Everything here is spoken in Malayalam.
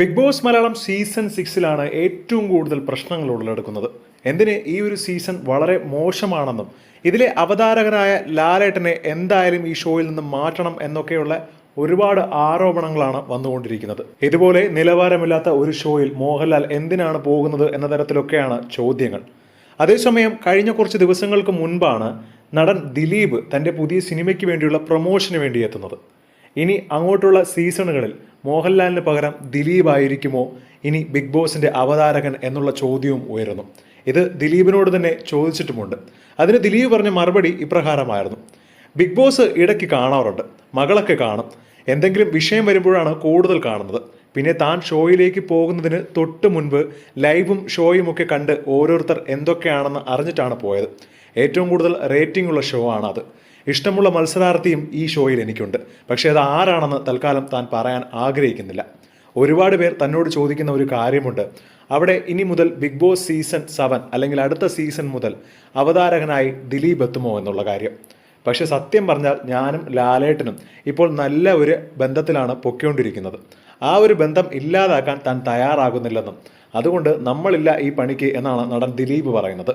ബിഗ് ബോസ് മലയാളം സീസൺ സിക്സിലാണ് ഏറ്റവും കൂടുതൽ പ്രശ്നങ്ങൾ ഉടലെടുക്കുന്നത്. എന്തിന് ഈ ഒരു സീസൺ വളരെ മോശമാണെന്നും ഇതിലെ അവതാരകനായ ലാലേട്ടനെ എന്തായാലും ഈ ഷോയിൽ നിന്ന് മാറ്റണം എന്നൊക്കെയുള്ള ഒരുപാട് ആരോപണങ്ങളാണ് വന്നുകൊണ്ടിരിക്കുന്നത്. ഇതുപോലെ നിലവാരമില്ലാത്ത ഒരു ഷോയിൽ മോഹൻലാൽ എന്തിനാണ് പോകുന്നത് എന്ന തരത്തിലൊക്കെയാണ് ചോദ്യങ്ങൾ. അതേസമയം കഴിഞ്ഞ കുറച്ച് ദിവസങ്ങൾക്ക് മുൻപാണ് നടൻ ദിലീപ് തന്റെ പുതിയ സിനിമയ്ക്ക് വേണ്ടിയുള്ള പ്രൊമോഷന് വേണ്ടി എത്തുന്നത്. ഇനി അങ്ങോട്ടുള്ള സീസണുകളിൽ മോഹൻലാലിന് പകരം ദിലീപ് ആയിരിക്കുമോ ഇനി ബിഗ് ബോസിന്റെ അവതാരകൻ എന്നുള്ള ചോദ്യവും ഉയരുന്നു. ഇത് ദിലീപിനോട് തന്നെ ചോദിച്ചിട്ടുമുണ്ട്. അതിന് ദിലീപ് പറഞ്ഞ മറുപടി ഇപ്രകാരമായിരുന്നു. ബിഗ് ബോസ് ഇടയ്ക്ക് കാണാറുണ്ട്. മകളൊക്കെ കാണും. എന്തെങ്കിലും വിഷയം വരുമ്പോഴാണ് കൂടുതൽ കാണുന്നത്. പിന്നെ താൻ ഷോയിലേക്ക് പോകുന്നതിന് തൊട്ട് മുൻപ് ലൈവും ഷോയും ഒക്കെ കണ്ട് ഓരോരുത്തർ എന്തൊക്കെയാണെന്ന് അറിഞ്ഞിട്ടാണ് പോയത്. ഏറ്റവും കൂടുതൽ റേറ്റിംഗ് ഉള്ള ഷോ ആണ് അത് ഇഷ്ടമുള്ള മത്സരാർത്ഥിയും ഈ ഷോയിൽ എനിക്കുണ്ട്. പക്ഷേ അത് ആരാണെന്ന് തൽക്കാലം താൻ പറയാൻ ആഗ്രഹിക്കുന്നില്ല. ഒരുപാട് പേർ തന്നോട് ചോദിക്കുന്ന ഒരു കാര്യമുണ്ട്. അവിടെ ഇനി മുതൽ ബിഗ് ബോസ് സീസൺ സെവൻ അല്ലെങ്കിൽ അടുത്ത സീസൺ മുതൽ അവതാരകനായി ദിലീപ് എത്തുമോ എന്നുള്ള കാര്യം. പക്ഷേ സത്യം പറഞ്ഞാൽ ഞാനും ലാലേട്ടനും ഇപ്പോൾ നല്ല ഒരു ബന്ധത്തിലാണ് പൊക്കിക്കൊണ്ടിരിക്കുന്നത് ആ ഒരു ബന്ധം ഇല്ലാതാക്കാൻ താൻ തയ്യാറാകുന്നില്ലെന്നും. അതുകൊണ്ട് നമ്മളില്ല ഈ പണിക്ക് എന്നാണ് നടൻ ദിലീപ് പറയുന്നത്.